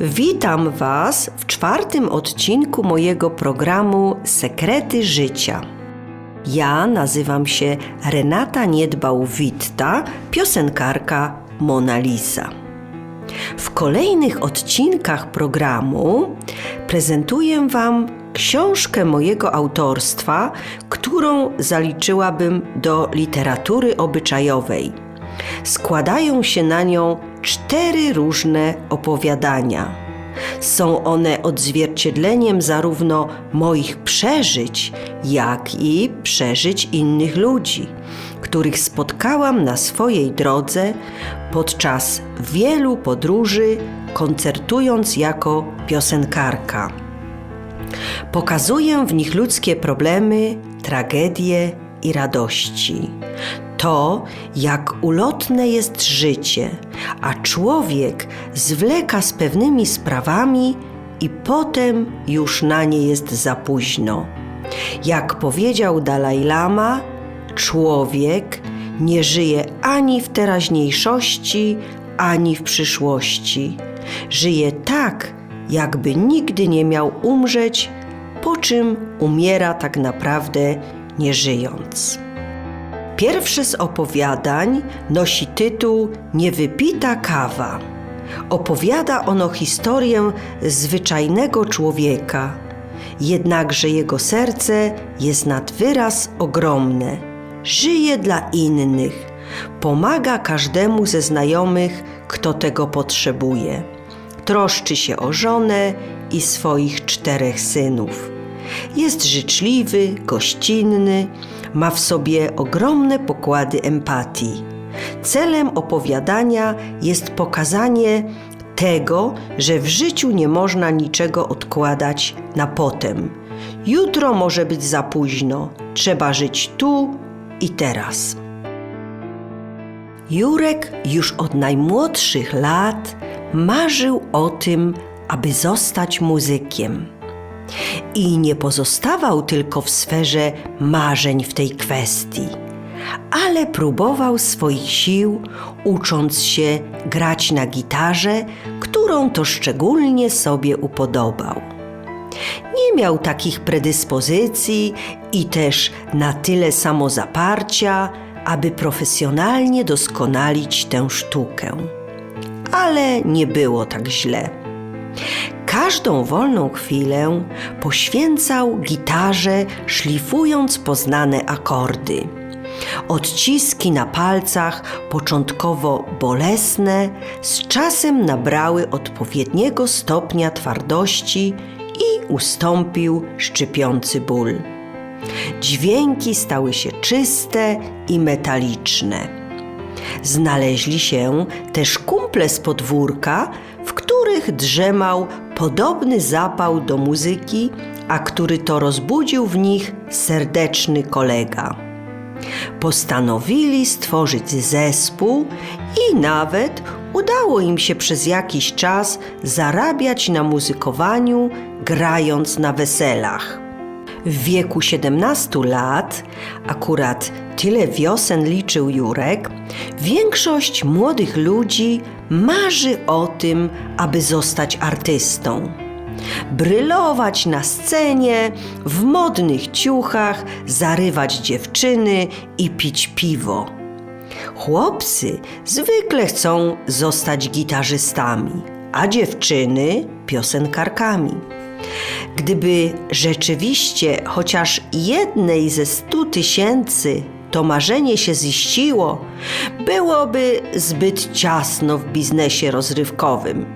Witam Was w czwartym odcinku mojego programu Sekrety Życia. Ja nazywam się Renata Niedbał-Witta, piosenkarka Mona Lisa. W kolejnych odcinkach programu prezentuję Wam książkę mojego autorstwa, którą zaliczyłabym do literatury obyczajowej. Składają się na nią cztery różne opowiadania. Są one odzwierciedleniem zarówno moich przeżyć, jak i przeżyć innych ludzi, których spotkałam na swojej drodze podczas wielu podróży, koncertując jako piosenkarka. Pokazuję w nich ludzkie problemy, tragedie i radości. To, jak ulotne jest życie, a człowiek zwleka z pewnymi sprawami i potem już na nie jest za późno. Jak powiedział Dalaj Lama, człowiek nie żyje ani w teraźniejszości, ani w przyszłości. Żyje tak, jakby nigdy nie miał umrzeć, po czym umiera tak naprawdę nie żyjąc. Pierwsze z opowiadań nosi tytuł Niewypita kawa. Opowiada ono historię zwyczajnego człowieka, jednakże jego serce jest nad wyraz ogromne. Żyje dla innych, pomaga każdemu ze znajomych, kto tego potrzebuje. Troszczy się o żonę i swoich czterech synów. Jest życzliwy, gościnny, ma w sobie ogromne pokłady empatii. Celem opowiadania jest pokazanie tego, że w życiu nie można niczego odkładać na potem. Jutro może być za późno, trzeba żyć tu i teraz. Jurek już od najmłodszych lat marzył o tym, aby zostać muzykiem. I nie pozostawał tylko w sferze marzeń w tej kwestii, ale próbował swoich sił, ucząc się grać na gitarze, którą to szczególnie sobie upodobał. Nie miał takich predyspozycji i też na tyle samozaparcia, aby profesjonalnie doskonalić tę sztukę. Ale nie było tak źle. Każdą wolną chwilę poświęcał gitarze, szlifując poznane akordy. Odciski na palcach, początkowo bolesne, z czasem nabrały odpowiedniego stopnia twardości i ustąpił szczypiący ból. Dźwięki stały się czyste i metaliczne. Znaleźli się też kumple z podwórka, w których drzemał podobny zapał do muzyki, a który to rozbudził w nich serdeczny kolega. Postanowili stworzyć zespół i nawet udało im się przez jakiś czas zarabiać na muzykowaniu, grając na weselach. W wieku 17 lat, akurat tyle wiosen liczył Jurek, większość młodych ludzi marzy o tym, aby zostać artystą. Brylować na scenie, w modnych ciuchach, zarywać dziewczyny i pić piwo. Chłopcy zwykle chcą zostać gitarzystami, a dziewczyny piosenkarkami. Gdyby rzeczywiście chociaż jednej ze stu tysięcy to marzenie się ziściło, byłoby zbyt ciasno w biznesie rozrywkowym.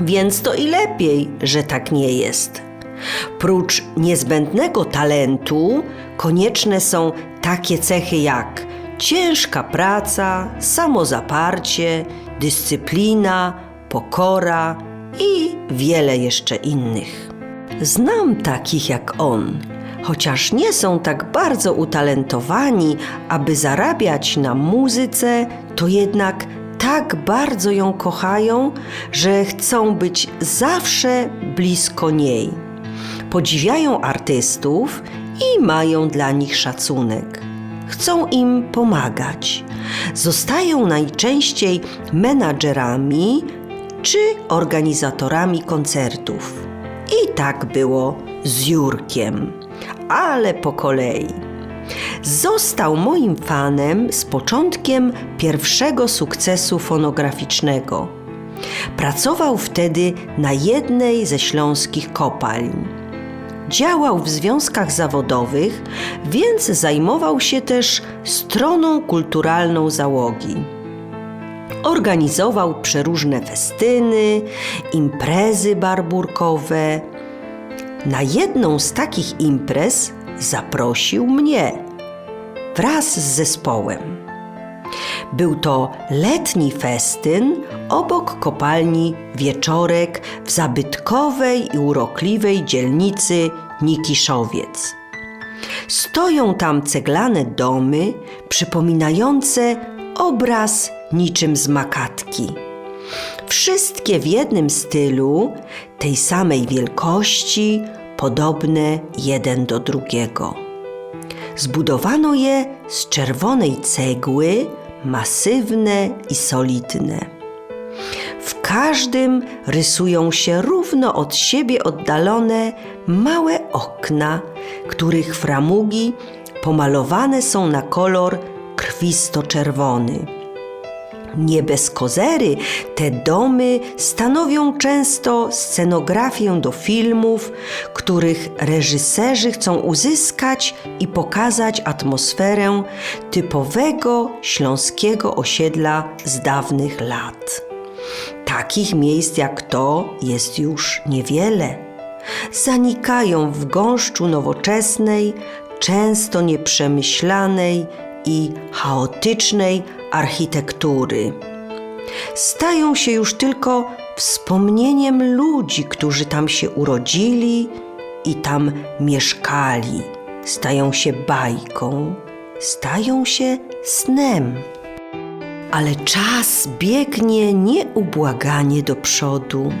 Więc to i lepiej, że tak nie jest. Prócz niezbędnego talentu, konieczne są takie cechy jak ciężka praca, samozaparcie, dyscyplina, pokora i wiele jeszcze innych. Znam takich jak on, chociaż nie są tak bardzo utalentowani, aby zarabiać na muzyce, to jednak tak bardzo ją kochają, że chcą być zawsze blisko niej. Podziwiają artystów i mają dla nich szacunek. Chcą im pomagać. Zostają najczęściej menadżerami czy organizatorami koncertów. I tak było z Jurkiem, ale po kolei. Został moim fanem z początkiem pierwszego sukcesu fonograficznego. Pracował wtedy na jednej ze śląskich kopalń. Działał w związkach zawodowych, więc zajmował się też stroną kulturalną załogi. Organizował przeróżne festyny, imprezy barburkowe. Na jedną z takich imprez zaprosił mnie wraz z zespołem. Był to letni festyn obok kopalni Wieczorek w zabytkowej i urokliwej dzielnicy Nikiszowiec. Stoją tam ceglane domy przypominające obraz niczym z makatki. Wszystkie w jednym stylu, tej samej wielkości, podobne jeden do drugiego. Zbudowano je z czerwonej cegły, masywne i solidne. W każdym rysują się równo od siebie oddalone małe okna, których framugi pomalowane są na kolor krwisto-czerwony. Nie bez kozery te domy stanowią często scenografię do filmów, których reżyserzy chcą uzyskać i pokazać atmosferę typowego śląskiego osiedla z dawnych lat. Takich miejsc jak to jest już niewiele. Zanikają w gąszczu nowoczesnej, często nieprzemyślanej i chaotycznej architektury. Stają się już tylko wspomnieniem ludzi, którzy tam się urodzili i tam mieszkali. Stają się bajką, stają się snem. Ale czas biegnie nieubłaganie do przodu.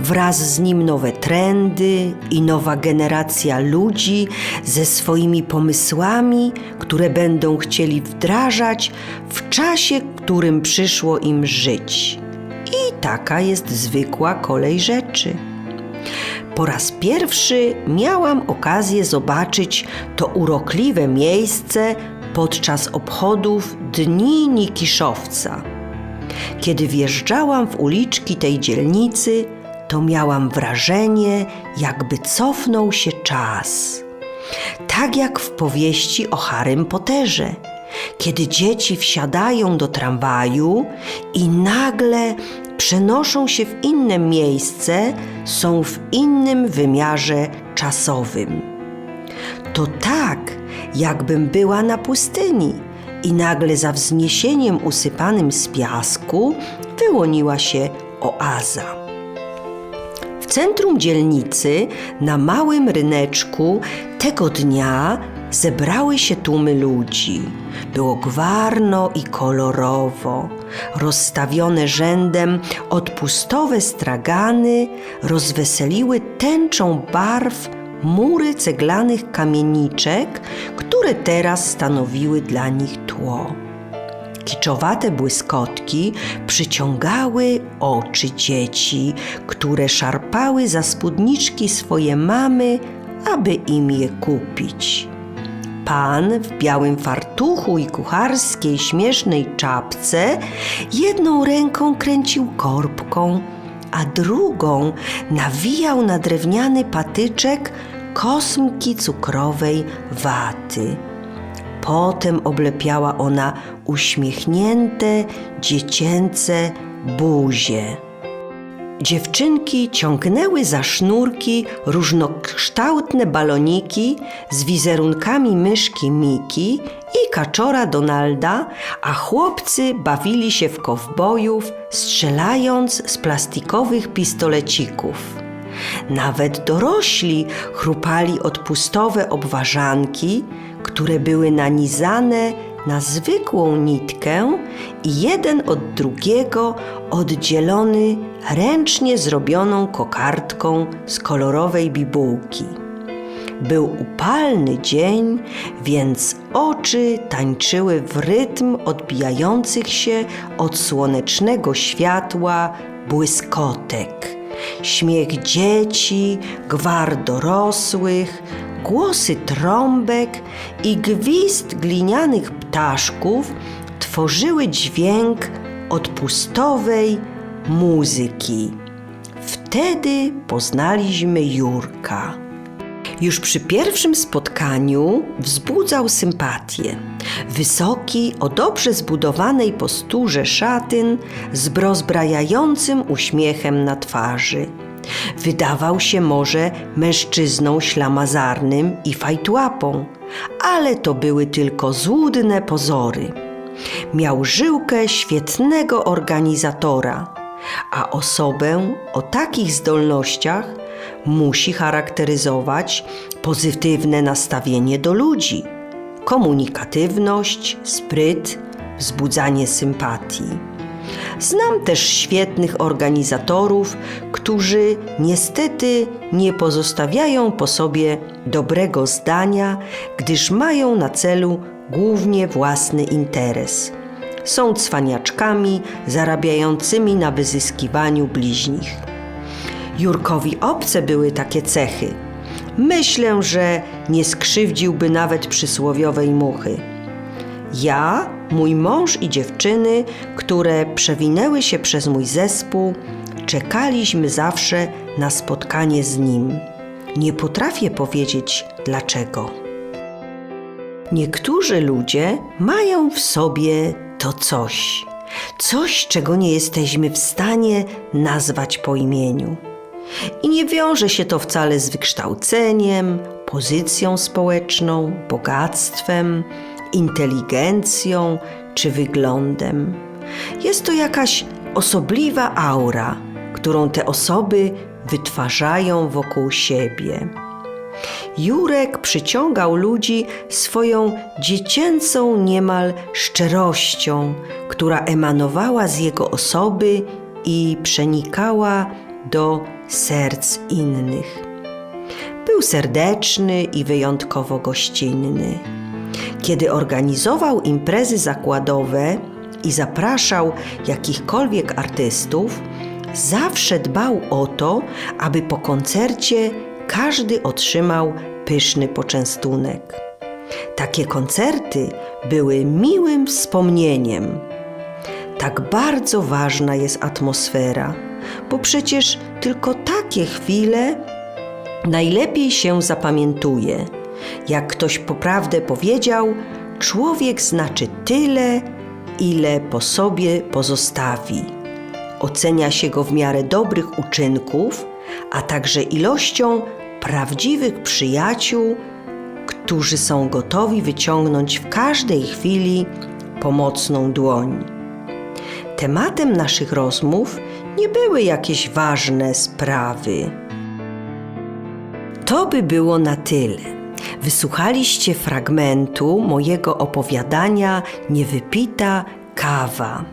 Wraz z nim nowe trendy i nowa generacja ludzi ze swoimi pomysłami, które będą chcieli wdrażać w czasie, którym przyszło im żyć. I taka jest zwykła kolej rzeczy. Po raz pierwszy miałam okazję zobaczyć to urokliwe miejsce podczas obchodów Dni Nikiszowca. Kiedy wjeżdżałam w uliczki tej dzielnicy, to miałam wrażenie, jakby cofnął się czas. Tak jak w powieści o Harrym Potterze, kiedy dzieci wsiadają do tramwaju i nagle przenoszą się w inne miejsce, są w innym wymiarze czasowym. To tak, jakbym była na pustyni i nagle za wzniesieniem usypanym z piasku wyłoniła się oaza. W centrum dzielnicy, na małym ryneczku, tego dnia zebrały się tłumy ludzi. Było gwarno i kolorowo. Rozstawione rzędem odpustowe stragany rozweseliły tęczą barw mury ceglanych kamieniczek, które teraz stanowiły dla nich tło. Kiczowate błyskotki przyciągały oczy dzieci, które szarpały za spódniczki swoje mamy, aby im je kupić. Pan w białym fartuchu i kucharskiej śmiesznej czapce jedną ręką kręcił korbką, a drugą nawijał na drewniany patyczek kosmki cukrowej waty. Potem oblepiała ona uśmiechnięte, dziecięce buzie. Dziewczynki ciągnęły za sznurki różnokształtne baloniki z wizerunkami myszki Miki i kaczora Donalda, a chłopcy bawili się w kowbojów, strzelając z plastikowych pistolecików. Nawet dorośli chrupali odpustowe obwarzanki, które były nanizane na zwykłą nitkę i jeden od drugiego oddzielony ręcznie zrobioną kokardką z kolorowej bibułki. Był upalny dzień, więc oczy tańczyły w rytm odbijających się od słonecznego światła błyskotek. Śmiech dzieci, gwar dorosłych, głosy trąbek i gwizd glinianych ptaszków tworzyły dźwięk odpustowej muzyki. Wtedy poznaliśmy Jurka. Już przy pierwszym spotkaniu wzbudzał sympatię. Wysoki, o dobrze zbudowanej posturze szatyn z rozbrajającym uśmiechem na twarzy. Wydawał się może mężczyzną ślamazarnym i fajtłapą, ale to były tylko złudne pozory. Miał żyłkę świetnego organizatora, a osobę o takich zdolnościach musi charakteryzować pozytywne nastawienie do ludzi, komunikatywność, spryt, wzbudzanie sympatii. Znam też świetnych organizatorów, którzy niestety nie pozostawiają po sobie dobrego zdania, gdyż mają na celu głównie własny interes. Są cwaniaczkami zarabiającymi na wyzyskiwaniu bliźnich. Jurkowi obce były takie cechy. Myślę, że nie skrzywdziłby nawet przysłowiowej muchy. Ja, mój mąż i dziewczyny, które przewinęły się przez mój zespół, czekaliśmy zawsze na spotkanie z nim. Nie potrafię powiedzieć dlaczego. Niektórzy ludzie mają w sobie to coś, coś, czego nie jesteśmy w stanie nazwać po imieniu. I nie wiąże się to wcale z wykształceniem, pozycją społeczną, bogactwem, inteligencją czy wyglądem. Jest to jakaś osobliwa aura, którą te osoby wytwarzają wokół siebie. Jurek przyciągał ludzi swoją dziecięcą niemal szczerością, która emanowała z jego osoby i przenikała do serc innych. Był serdeczny i wyjątkowo gościnny. Kiedy organizował imprezy zakładowe i zapraszał jakichkolwiek artystów, zawsze dbał o to, aby po koncercie każdy otrzymał pyszny poczęstunek. Takie koncerty były miłym wspomnieniem. Tak bardzo ważna jest atmosfera, bo przecież tylko takie chwile najlepiej się zapamiętuje. Jak ktoś poprawdę powiedział, człowiek znaczy tyle, ile po sobie pozostawi. Ocenia się go w miarę dobrych uczynków, a także ilością prawdziwych przyjaciół, którzy są gotowi wyciągnąć w każdej chwili pomocną dłoń. Tematem naszych rozmów nie były jakieś ważne sprawy. To by było na tyle. Wysłuchaliście fragmentu mojego opowiadania Niewypita kawa.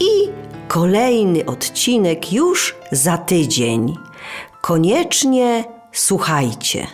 I kolejny odcinek już za tydzień. Koniecznie słuchajcie.